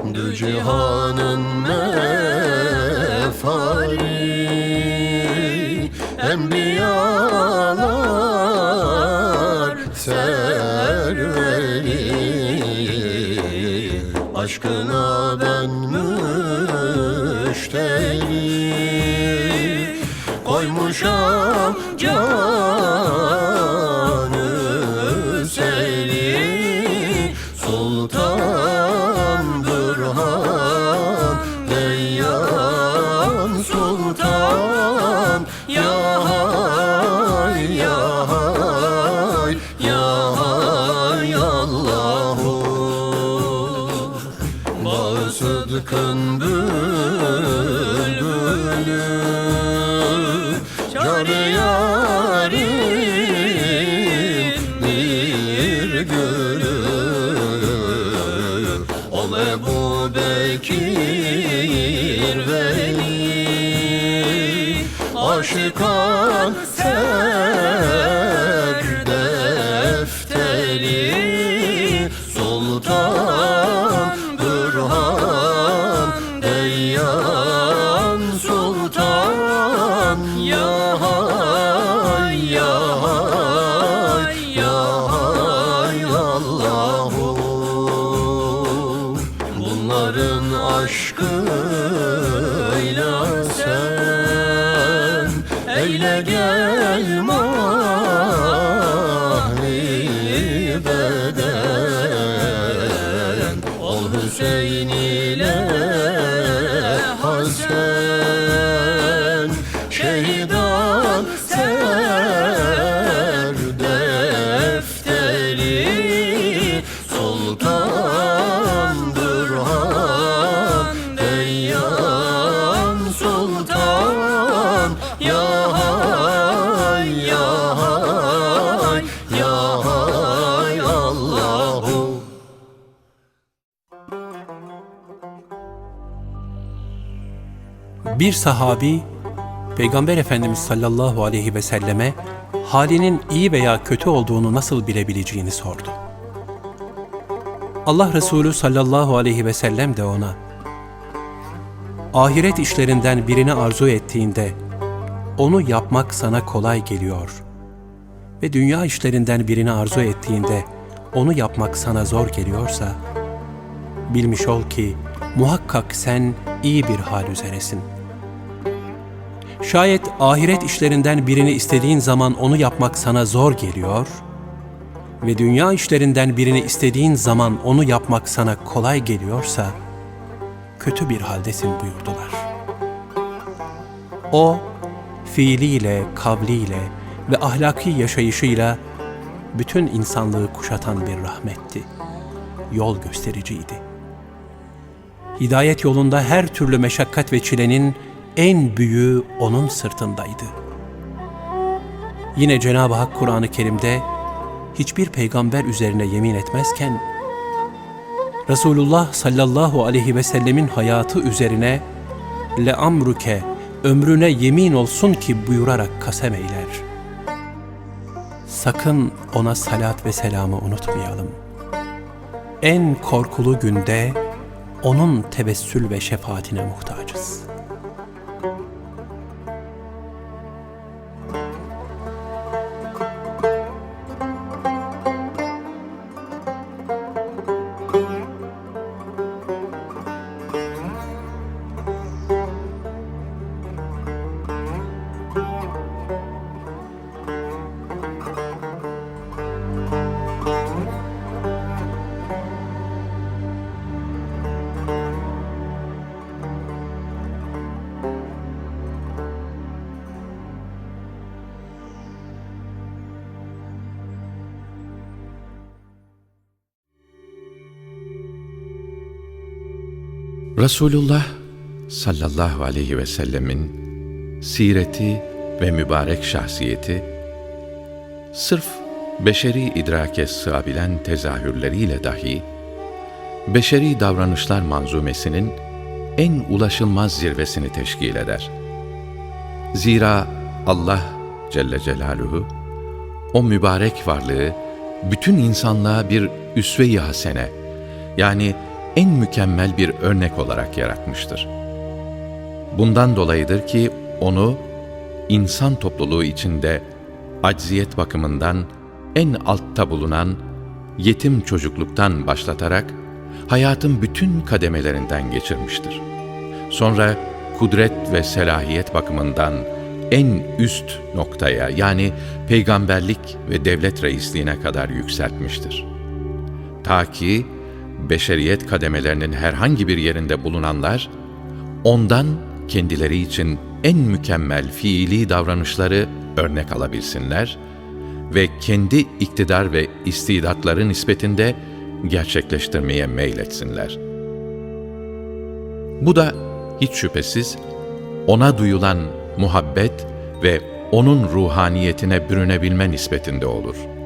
Du cihanın mefari Enbiyalar serveri Aşkına ben müşteri Koymuşam canı Sıdkın bülbülü. Cari yarim bir gülü. Ol Ebu Bekir Veli. Aşıkan ser Bir sahabi Peygamber Efendimiz sallallahu aleyhi ve selleme halinin iyi veya kötü olduğunu nasıl bilebileceğini sordu. Allah Resulü sallallahu aleyhi ve sellem de ona ahiret işlerinden birini arzu ettiğinde onu yapmak sana kolay geliyor ve dünya işlerinden birini arzu ettiğinde onu yapmak sana zor geliyorsa bilmiş ol ki muhakkak sen iyi bir hal üzeresin. Şayet ahiret işlerinden birini istediğin zaman onu yapmak sana zor geliyor ve dünya işlerinden birini istediğin zaman onu yapmak sana kolay geliyorsa kötü bir haldesin buyurdular. O fiiliyle, kavliyle ve ahlaki yaşayışıyla bütün insanlığı kuşatan bir rahmetti. Yol göstericiydi. Hidayet yolunda her türlü meşakkat ve çilenin en büyüğü onun sırtındaydı. Yine Cenab-ı Hak Kur'an-ı Kerim'de hiçbir peygamber üzerine yemin etmezken Resulullah sallallahu aleyhi ve sellemin hayatı üzerine le amruke ömrüne yemin olsun ki buyurarak kasem eyler. Sakın ona salat ve selamı unutmayalım. En korkulu günde onun tebessül ve şefaatine muhtacız. Resulullah sallallahu aleyhi ve sellemin sireti ve mübarek şahsiyeti sırf beşeri idrake sığabilen tezahürleriyle dahi beşeri davranışlar manzumesinin en ulaşılmaz zirvesini teşkil eder. Zira Allah Celle Celaluhu o mübarek varlığı bütün insanlığa bir üsve-i hasene yani en mükemmel bir örnek olarak yaratmıştır. Bundan dolayıdır ki onu insan topluluğu içinde acziyet bakımından en altta bulunan yetim çocukluktan başlatarak hayatın bütün kademelerinden geçirmiştir. Sonra kudret ve selahiyet bakımından en üst noktaya yani peygamberlik ve devlet reisliğine kadar yükseltmiştir. Ta ki beşeriyet kademelerinin herhangi bir yerinde bulunanlar ondan kendileri için en mükemmel fiili davranışları örnek alabilsinler ve kendi iktidar ve istidatları nispetinde gerçekleştirmeye meyletsinler. Bu da hiç şüphesiz ona duyulan muhabbet ve onun ruhaniyetine bürünebilme nispetinde olur.''